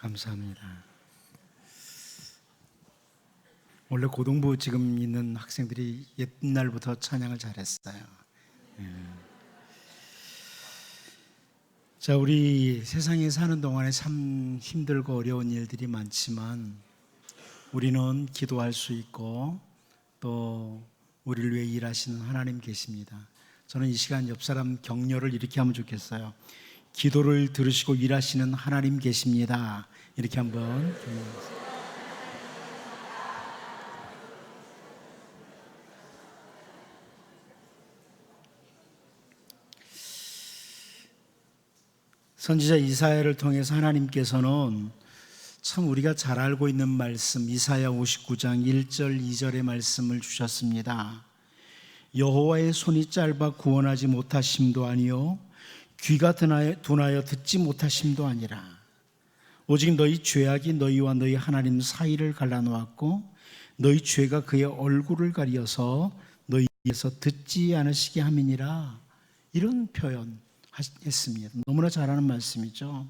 감사합니다. 원래 고등부 지금 있는 학생들이 옛날부터 찬양을 잘했어요. 예. 자, 우리 세상에 사는 동안에 참 힘들고 어려운 일들이 많지만 우리는 기도할 수 있고 또 우리를 위해 일하시는 하나님 계십니다. 저는 이 시간 옆 사람 격려를 이렇게 하면 좋겠어요. 기도를 들으시고 일하시는 하나님 계십니다. 이렇게 한번. 선지자 이사야를 통해서 하나님께서는 참 우리가 잘 알고 있는 말씀 이사야 59장 1절 2절의 말씀을 주셨습니다. 여호와의 손이 짧아 구원하지 못하심도 아니요 귀가 둔하여, 듣지 못하심도 아니라 오직 너희 죄악이 너희와 너희 하나님 사이를 갈라놓았고 너희 죄가 그의 얼굴을 가리어서 너희에서 듣지 않으시게 함이니라 이런 표현 했습니다. 너무나 잘하는 말씀이죠.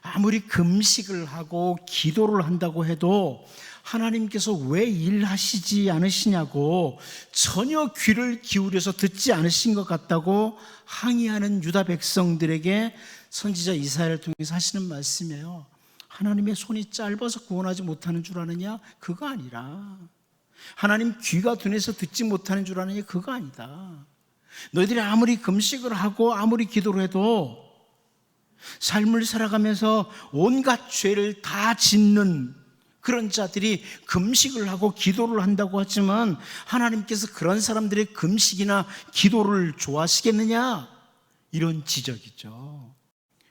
아무리 금식을 하고 기도를 한다고 해도 하나님께서 왜 일하시지 않으시냐고 전혀 귀를 기울여서 듣지 않으신 것 같다고 항의하는 유다 백성들에게 선지자 이사야를 통해서 하시는 말씀이에요. 하나님의 손이 짧아서 구원하지 못하는 줄 아느냐? 그거 아니라. 하나님 귀가 둔해서 듣지 못하는 줄 아느냐? 그거 아니다. 너희들이 아무리 금식을 하고 아무리 기도를 해도 삶을 살아가면서 온갖 죄를 다 짓는 그런 자들이 금식을 하고 기도를 한다고 하지만 하나님께서 그런 사람들의 금식이나 기도를 좋아하시겠느냐? 이런 지적이죠.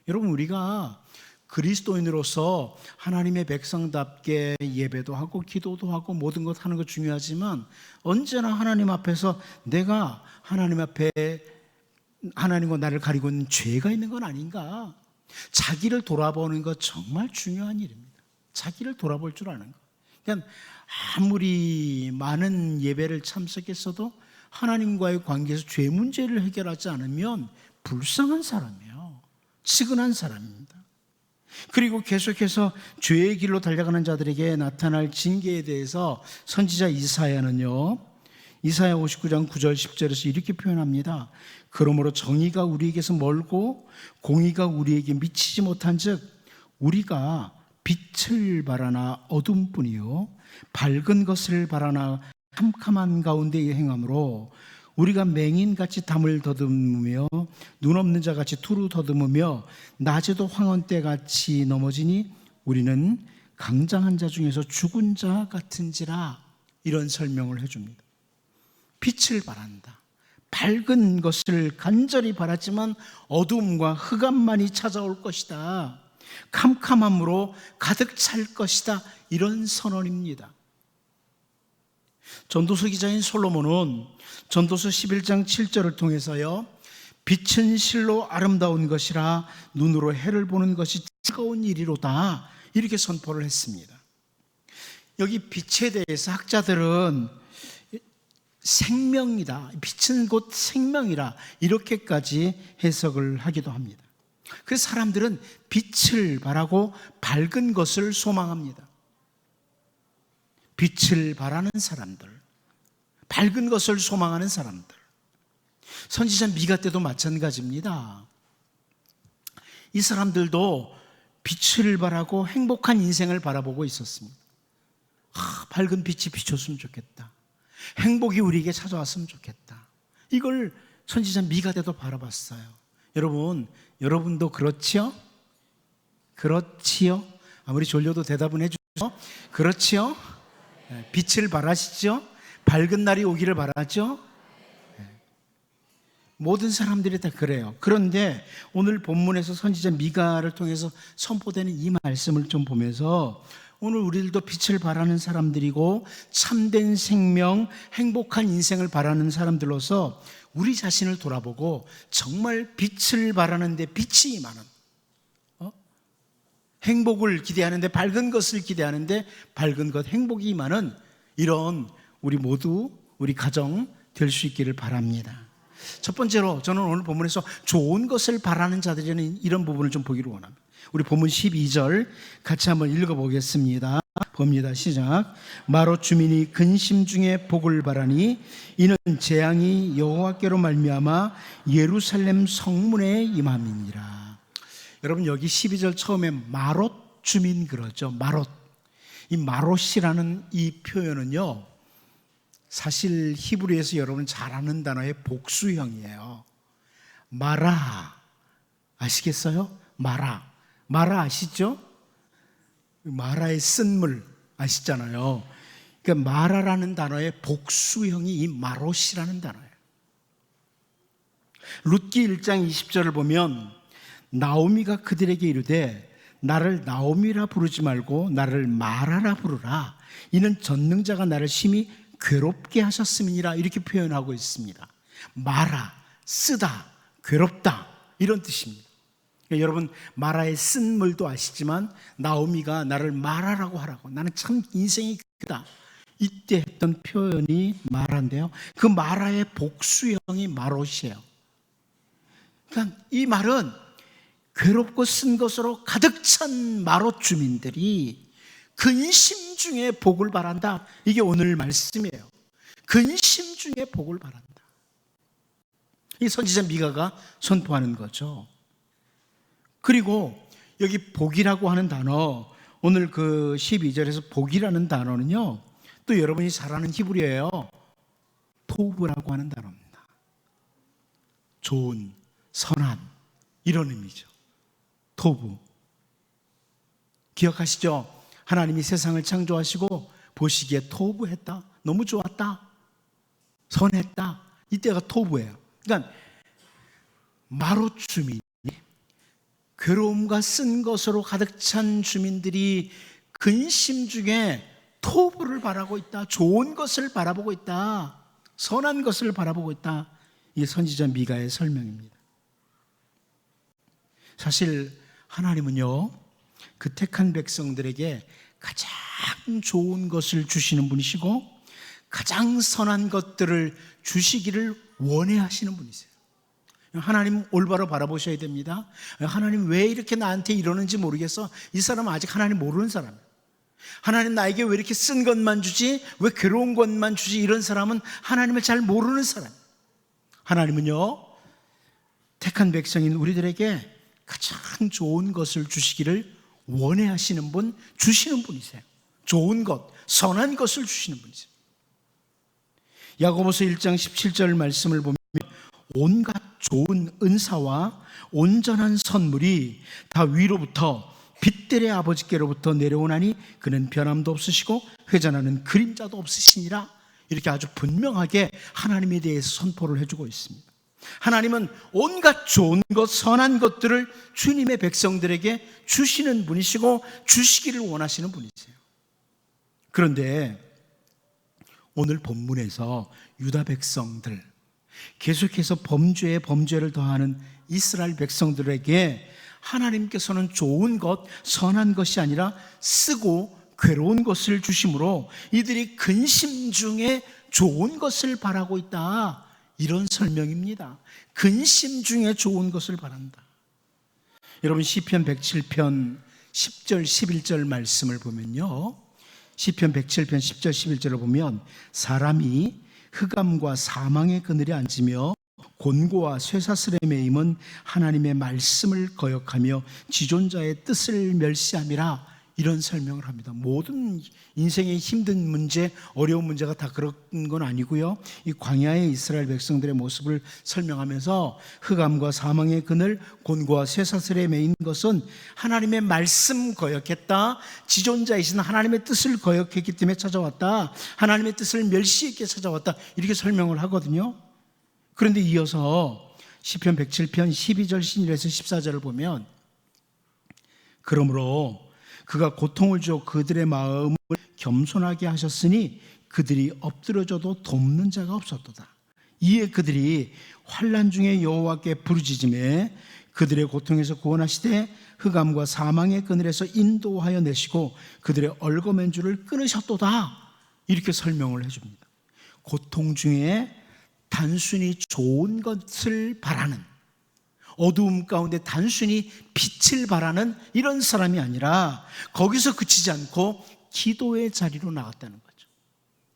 여러분, 우리가 그리스도인으로서 하나님의 백성답게 예배도 하고 기도도 하고 모든 것 하는 거 중요하지만 언제나 하나님 앞에서 내가 하나님 앞에 하나님과 나를 가리고 있는 죄가 있는 건 아닌가? 자기를 돌아보는 것 정말 중요한 일입니다. 자기를 돌아볼 줄 아는 것. 그러니까 아무리 많은 예배를 참석했어도 하나님과의 관계에서 죄 문제를 해결하지 않으면 불쌍한 사람이에요. 치근한 사람입니다. 그리고 계속해서 죄의 길로 달려가는 자들에게 나타날 징계에 대해서 선지자 이사야는요. 이사야 59장 9절 10절에서 이렇게 표현합니다. 그러므로 정의가 우리에게서 멀고 공의가 우리에게 미치지 못한즉 우리가 빛을 바라나 어둠뿐이요 밝은 것을 바라나 캄캄한 가운데 행함으로 우리가 맹인같이 담을 더듬으며 눈 없는 자같이 투루 더듬으며 낮에도 황혼 때같이 넘어지니 우리는 강장한 자 중에서 죽은 자 같은지라 이런 설명을 해줍니다. 빛을 바란다. 밝은 것을 간절히 바랐지만 어둠과 흑암만이 찾아올 것이다. 캄캄함으로 가득 찰 것이다. 이런 선언입니다. 전도서 기자인 솔로몬은 전도서 11장 7절을 통해서요. 빛은 실로 아름다운 것이라 눈으로 해를 보는 것이 즐거운 일이로다. 이렇게 선포를 했습니다. 여기 빛에 대해서 학자들은 생명이다. 빛은 곧 생명이라. 이렇게까지 해석을 하기도 합니다. 그래서 사람들은 빛을 바라고 밝은 것을 소망합니다. 빛을 바라는 사람들, 밝은 것을 소망하는 사람들. 선지자 미가 때도 마찬가지입니다. 이 사람들도 빛을 바라고 행복한 인생을 바라보고 있었습니다. 아, 밝은 빛이 비쳤으면 좋겠다. 행복이 우리에게 찾아왔으면 좋겠다. 이걸 선지자 미가 때도 바라봤어요. 여러분, 여러분도 그렇지요? 그렇지요? 아무리 졸려도 대답은 해주죠. 그렇지요? 네, 빛을 바라시죠? 밝은 날이 오기를 바라죠? 네. 모든 사람들이 다 그래요. 그런데 오늘 본문에서 선지자 미가를 통해서 선포되는 이 말씀을 좀 보면서 오늘 우리들도 빛을 바라는 사람들이고 참된 생명, 행복한 인생을 바라는 사람들로서 우리 자신을 돌아보고 정말 빛을 바라는데 빛이 많은 어? 행복을 기대하는데 밝은 것을 기대하는데 밝은 것 행복이 많은 이런 우리 모두 우리 가정 될 수 있기를 바랍니다. 첫 번째로 저는 오늘 본문에서 좋은 것을 바라는 자들에는 이런 부분을 좀 보기를 원합니다. 우리 본문 12절 같이 한번 읽어보겠습니다. 봅니다. 시작. 마로 주민이 근심 중에 복을 바라니 이는 재앙이 여호와께로 말미암아 예루살렘 성문에 임함이니라. 여러분 여기 12절 처음에 마롯 주민 그러죠. 마롯. 이 마롯이라는 이 표현은요. 사실 히브리에서 여러분 잘 아는 단어의 복수형이에요. 마라. 아시겠어요? 마라. 마라 아시죠? 마라의 쓴물 아시잖아요. 그러니까 마라라는 단어의 복수형이 이 마롯이라는 단어예요. 룻기 1장 20절을 보면 나오미가 그들에게 이르되 나를 나오미라 부르지 말고 나를 마라라 부르라. 이는 전능자가 나를 심히 괴롭게 하셨음이니라 이렇게 표현하고 있습니다. 마라, 쓰다, 괴롭다 이런 뜻입니다. 그러니까 여러분 마라의 쓴 물도 아시지만 나오미가 나를 마라라고 하라고 나는 참 인생이 크다. 이때 했던 표현이 마라인데요. 그 마라의 복수형이 마롯이에요. 그러니까 이 말은 괴롭고 쓴 것으로 가득 찬 마롯 주민들이 근심 중에 복을 바란다. 이게 오늘 말씀이에요. 근심 중에 복을 바란다. 이 선지자 미가가 선포하는 거죠. 그리고 여기 복이라고 하는 단어, 오늘 그 12절에서 복이라는 단어는요, 또 여러분이 잘 아는 히브리어예요. 토브라고 하는 단어입니다. 좋은, 선한, 이런 의미죠. 토부. 기억하시죠? 하나님이 세상을 창조하시고 보시기에 토부했다. 너무 좋았다. 선했다. 이때가 토부예요. 그러니까 마로 주민이 괴로움과 쓴 것으로 가득 찬 주민들이 근심 중에 토부를 바라고 있다. 좋은 것을 바라보고 있다. 선한 것을 바라보고 있다. 이게 선지자 미가의 설명입니다. 사실 하나님은요, 그 택한 백성들에게 가장 좋은 것을 주시는 분이시고, 가장 선한 것들을 주시기를 원해 하시는 분이세요. 하나님 올바로 바라보셔야 됩니다. 하나님 왜 이렇게 나한테 이러는지 모르겠어. 이 사람은 아직 하나님 모르는 사람이에요. 하나님 나에게 왜 이렇게 쓴 것만 주지? 왜 괴로운 것만 주지? 이런 사람은 하나님을 잘 모르는 사람. 하나님은요, 택한 백성인 우리들에게 가장 좋은 것을 주시기를 원해 하시는 분, 주시는 분이세요. 좋은 것, 선한 것을 주시는 분이세요. 야고보서 1장 17절 말씀을 보면 온갖 좋은 은사와 온전한 선물이 다 위로부터 빛들의 아버지께로부터 내려오나니 그는 변함도 없으시고 회전하는 그림자도 없으시니라 이렇게 아주 분명하게 하나님에 대해서 선포를 해주고 있습니다. 하나님은 온갖 좋은 것, 선한 것들을 주님의 백성들에게 주시는 분이시고 주시기를 원하시는 분이세요. 그런데 오늘 본문에서 유다 백성들, 계속해서 범죄에 범죄를 더하는 이스라엘 백성들에게 하나님께서는 좋은 것, 선한 것이 아니라 쓰고 괴로운 것을 주심으로 이들이 근심 중에 좋은 것을 바라고 있다. 이런 설명입니다. 근심 중에 좋은 것을 바란다. 여러분 시편 107편 10절 11절 말씀을 보면요. 시편 107편 10절 11절을 보면 사람이 흑암과 사망의 그늘에 앉으며 곤고와 쇠사슬의 임은 하나님의 말씀을 거역하며 지존자의 뜻을 멸시함이라 이런 설명을 합니다. 모든 인생의 힘든 문제, 어려운 문제가 다 그런 건 아니고요. 이 광야의 이스라엘 백성들의 모습을 설명하면서 흑암과 사망의 그늘, 곤고와 쇠사슬에 매인 것은 하나님의 말씀 거역했다. 지존자이신 하나님의 뜻을 거역했기 때문에 찾아왔다. 하나님의 뜻을 멸시했기에 찾아왔다. 이렇게 설명을 하거든요. 그런데 이어서 시편 107편 12절 신일에서 14절을 보면 그러므로 그가 고통을 줘 그들의 마음을 겸손하게 하셨으니 그들이 엎드려져도 돕는 자가 없었도다. 이에 그들이 환란 중에 여호와께 부르짖음에 그들의 고통에서 구원하시되 흑암과 사망의 그늘에서 인도하여 내시고 그들의 얼거맨 줄을 끊으셨도다. 이렇게 설명을 해줍니다. 고통 중에 단순히 좋은 것을 바라는 어두움 가운데 단순히 빛을 발하는 이런 사람이 아니라 거기서 그치지 않고 기도의 자리로 나갔다는 거죠.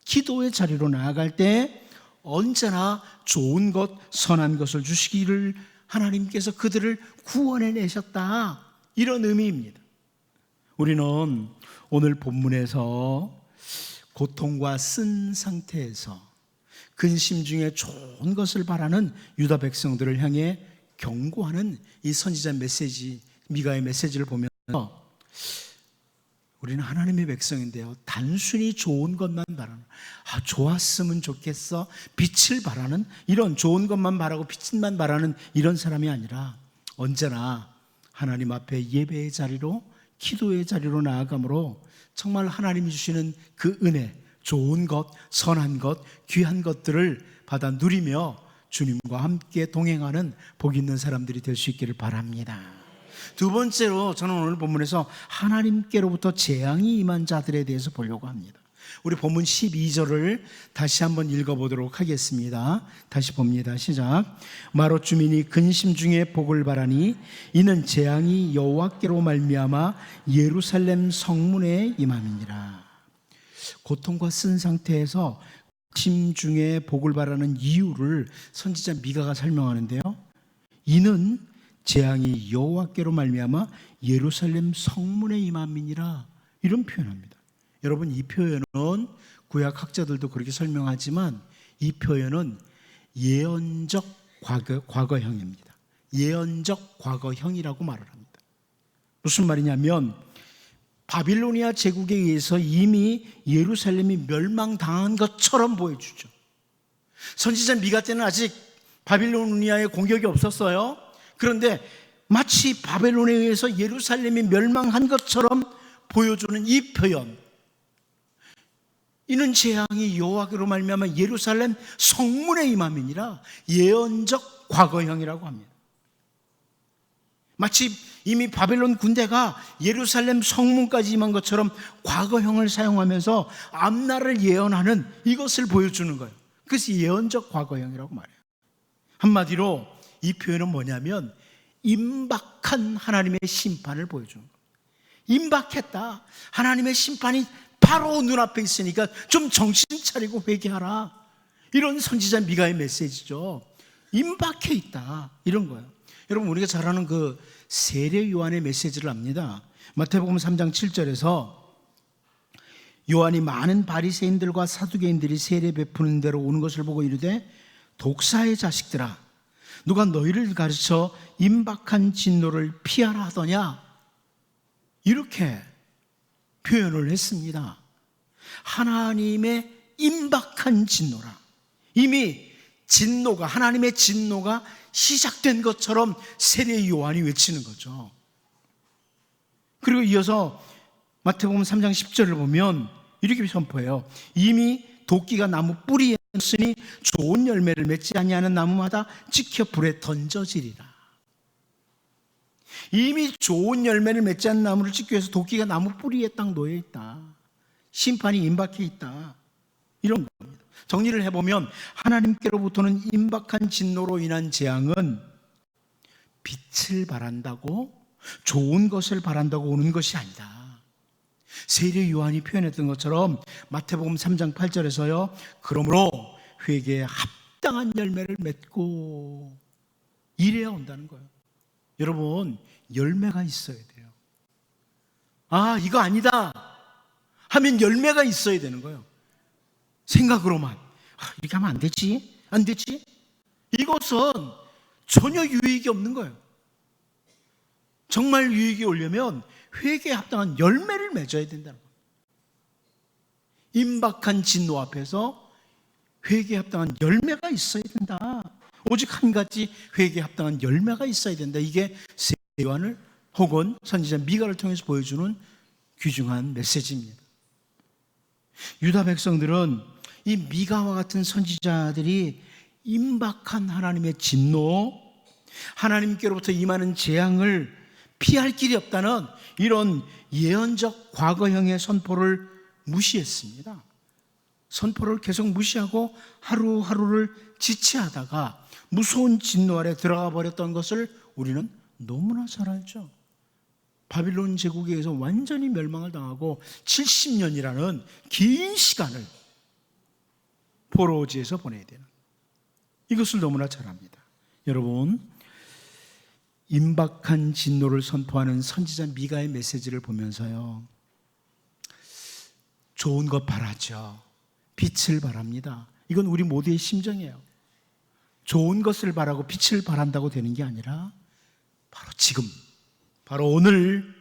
기도의 자리로 나아갈 때 언제나 좋은 것, 선한 것을 주시기를 하나님께서 그들을 구원해 내셨다. 이런 의미입니다. 우리는 오늘 본문에서 고통과 쓴 상태에서 근심 중에 좋은 것을 바라는 유다 백성들을 향해 경고하는 이 선지자 메시지, 미가의 메시지를 보면서 우리는 하나님의 백성인데요. 단순히 좋은 것만 바라는, 아, 좋았으면 좋겠어. 빛을 바라는, 이런 좋은 것만 바라고 빛만 바라는 이런 사람이 아니라 언제나 하나님 앞에 예배의 자리로, 기도의 자리로 나아가므로 정말 하나님이 주시는 그 은혜, 좋은 것, 선한 것, 귀한 것들을 받아 누리며 주님과 함께 동행하는 복 있는 사람들이 될 수 있기를 바랍니다. 두 번째로 저는 오늘 본문에서 하나님께로부터 재앙이 임한 자들에 대해서 보려고 합니다. 우리 본문 12절을 다시 한번 읽어보도록 하겠습니다. 다시 봅니다. 시작. 마롯 주민이 근심 중에 복을 바라니 이는 재앙이 여호와께로 말미암아 예루살렘 성문에 임함이니라. 고통과 쓴 상태에서 심 중에 복을 바라는 이유를 선지자 미가가 설명하는데요. 이는 재앙이 여호와께로 말미암아 예루살렘 성문에 임함이니라 이런 표현합니다. 여러분 이 표현은 구약 학자들도 그렇게 설명하지만 이 표현은 예언적 과거 과거형입니다. 예언적 과거형이라고 말을 합니다. 무슨 말이냐면 바빌로니아 제국에 의해서 이미 예루살렘이 멸망당한 것처럼 보여주죠. 선지자 미가 때는 아직 바빌로니아의 공격이 없었어요. 그런데 마치 바벨론에 의해서 예루살렘이 멸망한 것처럼 보여주는 이 표현. 이는 재앙이 여호와께로 말미암아 예루살렘 성문에 임함이니라 예언적 과거형이라고 합니다. 마치 이미 바벨론 군대가 예루살렘 성문까지 임한 것처럼 과거형을 사용하면서 앞날을 예언하는 이것을 보여주는 거예요. 그래서 예언적 과거형이라고 말해요. 한마디로 이 표현은 뭐냐면 임박한 하나님의 심판을 보여주는 거예요. 임박했다. 하나님의 심판이 바로 눈앞에 있으니까 좀 정신 차리고 회개하라. 이런 선지자 미가의 메시지죠. 임박해 있다. 이런 거예요. 여러분 우리가 잘 아는 그 세례 요한의 메시지를 압니다. 마태복음 3장 7절에서 요한이 많은 바리새인들과 사두개인들이 세례 베푸는 대로 오는 것을 보고 이르되 독사의 자식들아 누가 너희를 가르쳐 임박한 진노를 피하라 하더냐 이렇게 표현을 했습니다. 하나님의 임박한 진노라 이미 진노가 하나님의 진노가 시작된 것처럼 세례 요한이 외치는 거죠. 그리고 이어서 마태복음 3장 10절을 보면 이렇게 선포해요. 이미 도끼가 나무 뿌리에 있으니 좋은 열매를 맺지 아니하는 나무마다 찍혀 불에 던져지리라. 이미 좋은 열매를 맺지 않는 나무를 찍기 위해서 도끼가 나무 뿌리에 딱 놓여 있다. 심판이 임박해 있다. 이런 겁니다. 정리를 해보면 하나님께로부터는 임박한 진노로 인한 재앙은 빛을 바란다고 좋은 것을 바란다고 오는 것이 아니다. 세례 요한이 표현했던 것처럼 마태복음 3장 8절에서요. 그러므로 회개에 합당한 열매를 맺고 이래야 온다는 거예요. 여러분 열매가 있어야 돼요. 아 이거 아니다 하면 열매가 있어야 되는 거예요. 생각으로만 아, 이렇게 하면 안 되지? 안 되지? 이것은 전혀 유익이 없는 거예요. 정말 유익이 오려면 회개에 합당한 열매를 맺어야 된다는 거예요. 임박한 진노 앞에서 회개에 합당한 열매가 있어야 된다. 오직 한 가지 회개에 합당한 열매가 있어야 된다. 이게 세요한을 혹은 선지자 미가를 통해서 보여주는 귀중한 메시지입니다. 유다 백성들은 이 미가와 같은 선지자들이 임박한 하나님의 진노, 하나님께로부터 임하는 재앙을 피할 길이 없다는 이런 예언적 과거형의 선포를 무시했습니다. 선포를 계속 무시하고 하루하루를 지체하다가 무서운 진노 아래 들어가 버렸던 것을 우리는 너무나 잘 알죠. 바빌론 제국에 의해서 완전히 멸망을 당하고 70년이라는 긴 시간을 포로지에서 보내야 되는 이것을 너무나 잘 압니다. 여러분, 임박한 진노를 선포하는 선지자 미가의 메시지를 보면서요. 좋은 것 바라죠. 빛을 바랍니다. 이건 우리 모두의 심정이에요. 좋은 것을 바라고 빛을 바란다고 되는 게 아니라 바로 지금, 바로 오늘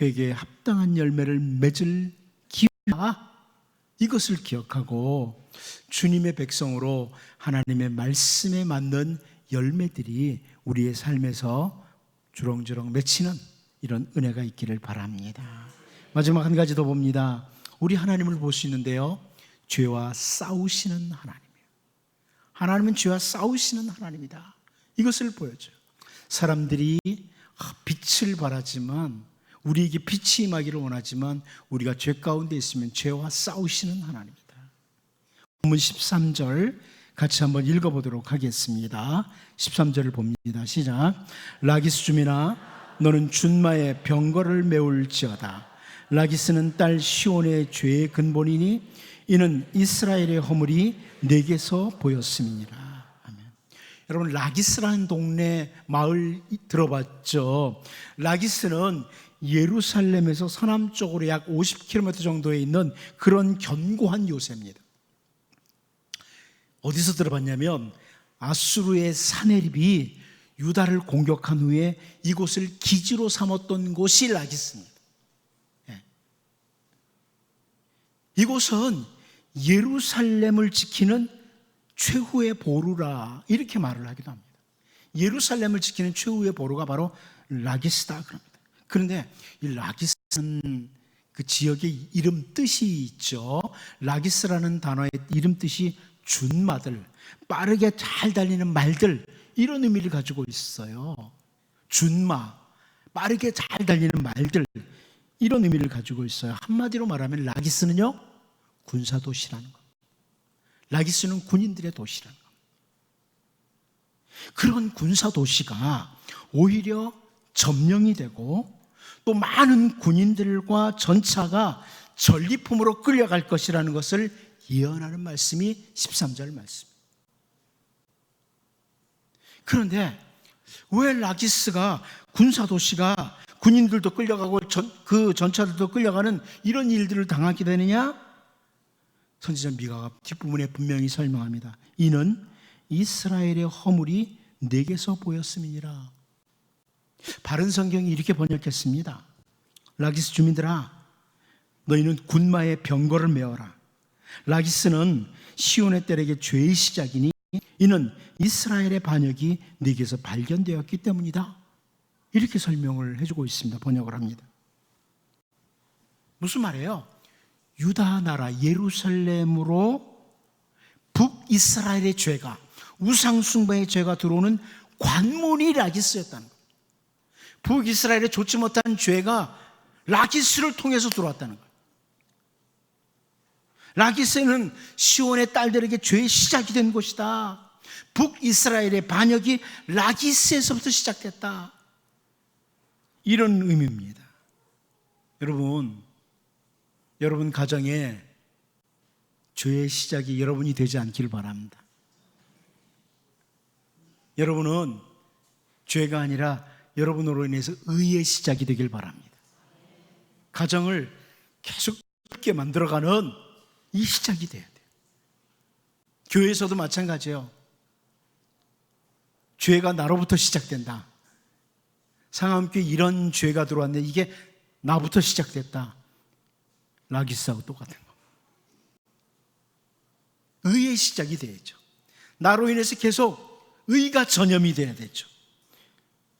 회개에 합당한 열매를 맺을 기회가 이것을 기억하고 주님의 백성으로 하나님의 말씀에 맞는 열매들이 우리의 삶에서 주렁주렁 맺히는 이런 은혜가 있기를 바랍니다. 마지막 한 가지 더 봅니다. 우리 하나님을 볼 수 있는데요. 죄와 싸우시는 하나님이에요. 하나님은 죄와 싸우시는 하나님이다. 이것을 보여줘요. 사람들이 아, 빛을 바라지만 우리에게 빛이 임하기를 원하지만 우리가 죄 가운데 있으면 죄와 싸우시는 하나님이다. 본문 13절 같이 한번 읽어보도록 하겠습니다. 13절을 봅니다. 시작. 라기스 주민아 너는 준마의 병거를 메울지어다. 라기스는 딸 시온의 죄의 근본이니 이는 이스라엘의 허물이 내게서 보였음이니라. 여러분 라기스라는 동네 마을 들어봤죠? 라기스는 예루살렘에서 서남쪽으로 약 50km 정도에 있는 그런 견고한 요새입니다. 어디서 들어봤냐면 아수르의 사네립이 유다를 공격한 후에 이곳을 기지로 삼았던 곳이 라기스입니다. 예. 이곳은 예루살렘을 지키는 최후의 보루라 이렇게 말을 하기도 합니다. 예루살렘을 지키는 최후의 보루가 바로 라기스다 그럽니다. 그런데 이 라기스는 그 지역의 이름 뜻이 있죠. 라기스라는 단어의 이름 뜻이 준마들, 빠르게 잘 달리는 말들 이런 의미를 가지고 있어요. 준마, 빠르게 잘 달리는 말들 이런 의미를 가지고 있어요. 한마디로 말하면 라기스는요 군사 도시라는 거. 라기스는 군인들의 도시라는 거. 그런 군사 도시가 오히려 점령이 되고 또 많은 군인들과 전차가 전리품으로 끌려갈 것이라는 것을 예언하는 말씀이 13절 말씀. 그런데 왜 라기스가 군사 도시가 군인들도 끌려가고 전, 그 전차들도 끌려가는 이런 일들을 당하게 되느냐? 선지자 미가가 뒷부분에 분명히 설명합니다. 이는 이스라엘의 허물이 내게서 보였음이니라. 바른 성경이 이렇게 번역했습니다. 라기스 주민들아, 너희는 군마의 병거를 메어라. 라기스는 시온의 딸에게 죄의 시작이니 이는 이스라엘의 반역이 네게서 발견되었기 때문이다. 이렇게 설명을 해주고 있습니다. 번역을 합니다. 무슨 말이에요? 유다 나라 예루살렘으로 북이스라엘의 죄가 우상숭배의 죄가 들어오는 관문이 라기스였다는. 북이스라엘에 좋지 못한 죄가 라기스를 통해서 들어왔다는 거예요. 라기스는 시온의 딸들에게 죄의 시작이 된 곳이다. 북이스라엘의 반역이 라기스에서부터 시작됐다. 이런 의미입니다. 여러분, 여러분 가정에 죄의 시작이 여러분이 되지 않기를 바랍니다. 여러분은 죄가 아니라 여러분으로 인해서 의의 시작이 되길 바랍니다. 가정을 계속 깊게 만들어가는 이 시작이 돼야 돼요. 교회에서도 마찬가지예요. 죄가 나로부터 시작된다. 상암교회 이런 죄가 들어왔는데 이게 나부터 시작됐다. 라기스하고 똑같은 거. 의의 시작이 돼야죠. 나로 인해서 계속 의가 전염이 돼야 되죠.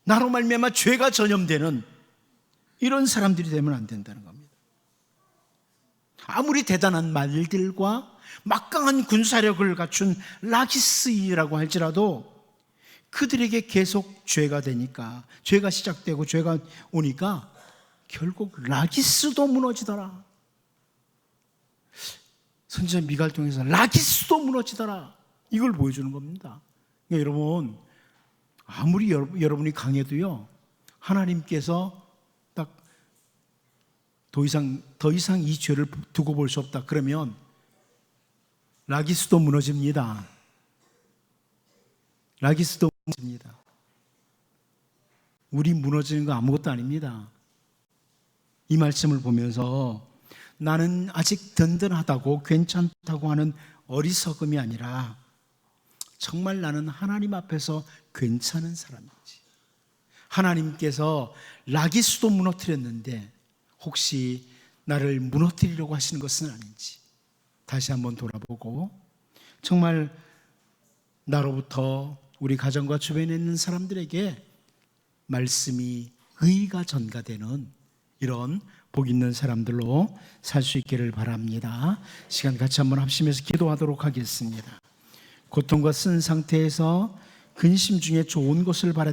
나로 말미암아 죄가 전염되는 이런 사람들이 되면 안 된다는 겁니다. 아무리 대단한 말들과 막강한 군사력을 갖춘 라기스라고 할지라도 그들에게 계속 죄가 되니까 죄가 시작되고 죄가 오니까 결국 라기스도 무너지더라. 선지자 미갈 통해서 라기스도 무너지더라. 이걸 보여주는 겁니다. 그러니까 여러분 아무리 여러- 여러분이 강해도요. 하나님께서 딱 더 이상 더 이상 이 죄를 두고 볼 수 없다. 그러면 라기스도 무너집니다. 라기스도 무너집니다. 우리 무너지는 거 아무것도 아닙니다. 이 말씀을 보면서 나는 아직 든든하다고 괜찮다고 하는 어리석음이 아니라 정말 나는 하나님 앞에서 괜찮은 사람인지 하나님께서 라기스도 무너뜨렸는데 혹시 나를 무너뜨리려고 하시는 것은 아닌지 다시 한번 돌아보고 정말 나로부터 우리 가정과 주변에 있는 사람들에게 말씀이 의가 전가되는 이런 복 있는 사람들로 살 수 있기를 바랍니다. 시간 같이 한번 합심해서 기도하도록 하겠습니다. 고통과 쓴 상태에서 근심 중에 좋은 것을 바랬